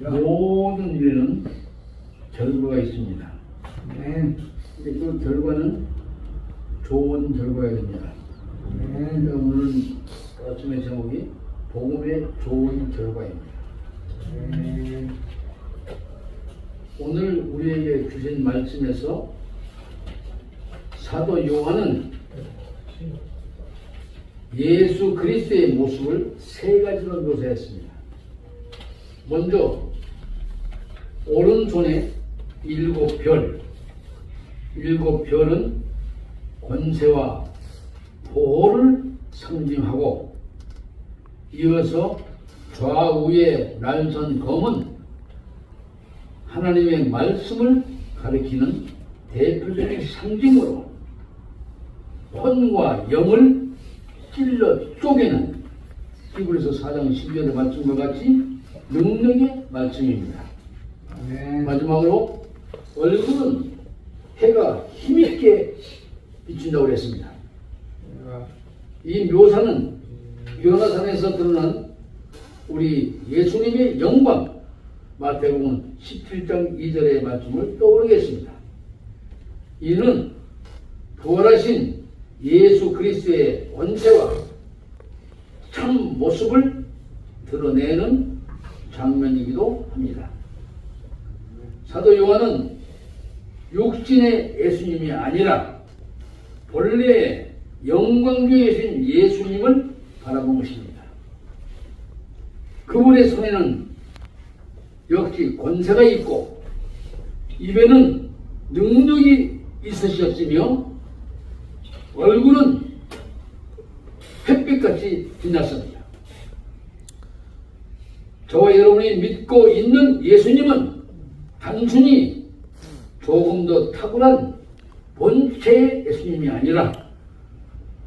모든 일에는 결과가 있습니다. 네. 근데 그 결과는 좋은 결과가 됩니다. 네. 그러니까 오늘 아침의 제목이 복음의 좋은 결과입니다. 네. 오늘 우리에게 주신 말씀에서 사도 요한은 예수 그리스도의 모습을 세 가지로 묘사했습니다. 먼저 오른손에 일곱 별, 일곱 별은 권세와 보호를 상징하고 이어서 좌우에 날선 검은 하나님의 말씀을 가리키는 대표적인 상징으로 혼과 영을 찔러 쪼개는 히브리서 4장 12절의 말씀과 같이 능력의 말씀입니다. 네. 마지막으로 얼굴은 해가 힘있게 비친다고 그랬습니다. 이 묘사는 요나산에서 드러난 우리 예수님의 영광 마태복음 17장 2절의 말씀을 떠오르겠습니다. 이는 부활하신 예수 그리스도의 원세와 참 모습을 드러내는 장면이기도 합니다. 사도 요한은 육신의 예수님이 아니라 본래 영광주이신 예수님을 바라본 것입니다. 그분의 손에는 역시 권세가 있고 입에는 능력이 있으셨으며 얼굴은 햇빛같이 빛났습니다. 저와 여러분이 믿고 있는 예수님은 단순히 조금 더 탁월한 본체의 예수님이 아니라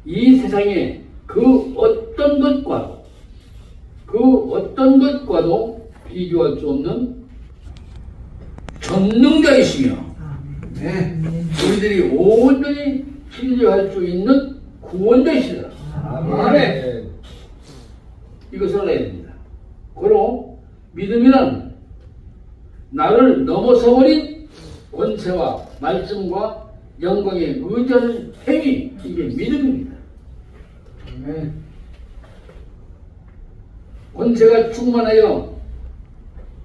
이 세상의 그 어떤 것과 그 어떤 것과도 비교할 수 없는 전능자이시며 네. 우리들이 온전히 신뢰할 수 있는 구원자이시다. 아멘. 이것을 알아야 됩니다. 고로 믿음이란 나를 넘어서버린 권세와 말씀과 영광에 의지하는 행위 이게 믿음입니다. 네. 권세가 충만하여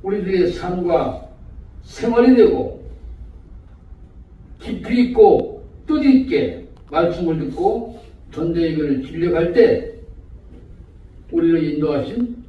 우리들의 삶과 생활이 되고 깊이 있고 뜻 있게 말씀을 듣고 전대의견을 진력할 때 우리를 인도하신